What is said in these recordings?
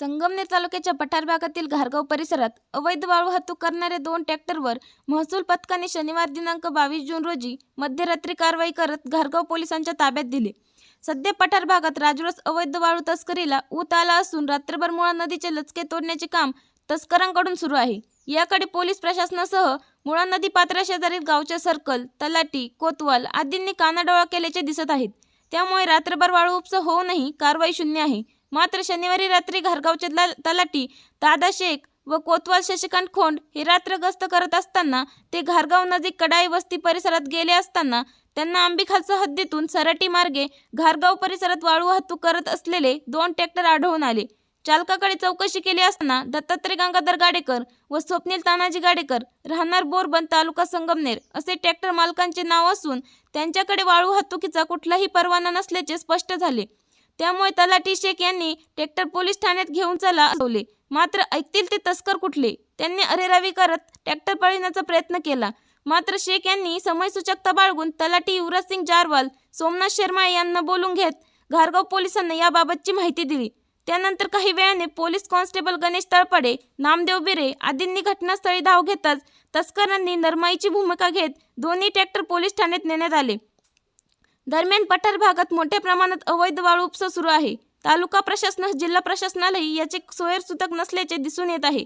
संगमनेर तालुक्याच्या पठार भागातील घारगाव परिसरात अवैध वाळू वाहतूक करणाऱ्या दोन ट्रॅक्टरवर महसूल पथकाने शनिवार दिनांक बावीस जून रोजी मध्यरात्री कारवाई करत घारगाव पोलिसांच्या ताब्यात दिले. सध्या पठार भागात राजरोस अवैध वाळू तस्करीला ऊत आला असून रात्रभर मुळा नदीचे लचके तोडण्याचे काम तस्करांकडून सुरू आहे. याकडे पोलीस प्रशासनासह मुळा नदी पात्राशेजारील गावच्या सर्कल तलाटी कोतवाल आदींनी कानाडोळा केल्याचे दिसत आहेत. त्यामुळे रात्रभर वाळू उपसा होऊनही कारवाई शून्य आहे. मात्र शनिवारी रात्री घरगावचे तलाठी दादा शेख व कोतवाल शशिकांत खोंड हे रात्र गस्त करत असताना ते घारगाव नजीक कडाई वस्ती परिसरात गेले असताना त्यांना आंबीखालचा हद्दीतून सराटी मार्गे घारगाव परिसरात वाळू वाहतूक करत असलेले दोन ट्रॅक्टर आढळून आले. चालकाकडे चौकशी केली असताना दत्तात्रय गंगाधर गाडेकर व स्वप्नील तानाजी गाडेकर राहणार बोरबन तालुका संगमनेर असे ट्रॅक्टर मालकांचे नाव असून त्यांच्याकडे वाळू वाहतुकीचा कुठलाही परवाना नसल्याचे स्पष्ट झाले. त्यामुळे तलाठी शेख यांनी ट्रॅक्टर पोलीस ठाण्यात घेऊन चला असवले मात्र ऐकतील ते तस्कर कुठले? त्यांनी अरेरावी करत ट्रॅक्टर पळविण्याचा प्रयत्न केला. मात्र शेख यांनी समयसूचकता बाळगून तलाठी युवराज सिंग जारवाल सोमनाथ शर्मा यांना बोलून घेत घारगाव पोलिसांना याबाबतची माहिती दिली. त्यानंतर काही वेळाने पोलीस कॉन्स्टेबल गणेश तळपडे नामदेव बिरे आदींनी घटनास्थळी धाव घेताच तस्करांनी नरमाईची भूमिका घेत दोन्ही ट्रॅक्टर पोलीस ठाण्यात नेण्यात आले. दरम्यान पठार भागात मोठ्या प्रमाणात अवैध वाळू उपसा सुरू आहे. तालुका प्रशासन जिल्हा प्रशासनालाही याचे सोयरसूतक नसल्याचे दिसून येत आहे.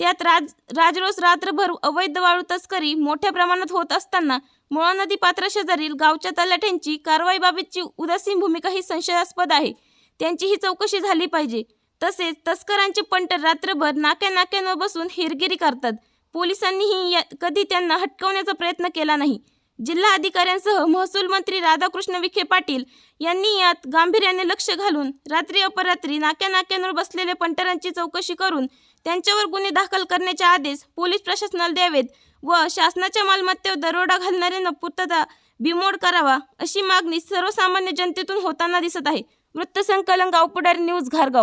त्यात राज राजरोस रात्रभर अवैध वाळू तस्करी मोठ्या प्रमाणात होत असताना मुळा नदी पात्राशेजारील गावच्या तलाठ्यांची कारवाईबाबतची उदासीन भूमिका ही संशयास्पद आहे. त्यांची ही चौकशी झाली पाहिजे. तसेच तस्करांचे पंटर रात्रभर नाक्या नाक्यांवर बसून हेरगिरी करतात. पोलिसांनीही या कधी त्यांना हटकवण्याचा प्रयत्न केला नाही. जिल्हा अधिकाऱ्यांसह महसूल मंत्री राधाकृष्ण विखे पाटील यांनी यात गांभीर्याने लक्ष घालून रात्री अपरात्री नाक्या नाक्यांवर बसलेल्या पंटरांची चौकशी करून त्यांच्यावर गुन्हे दाखल करण्याचे आदेश पोलीस प्रशासनाला द्यावेत व शासनाच्या मालमत्तेवर दरोडा घालणाऱ्यांना पूर्तता बिमोड करावा अशी मागणी सर्वसामान्य जनतेतून होताना दिसत आहे. वृत्तसंकलन गावपुढारी न्यूज घारगाव.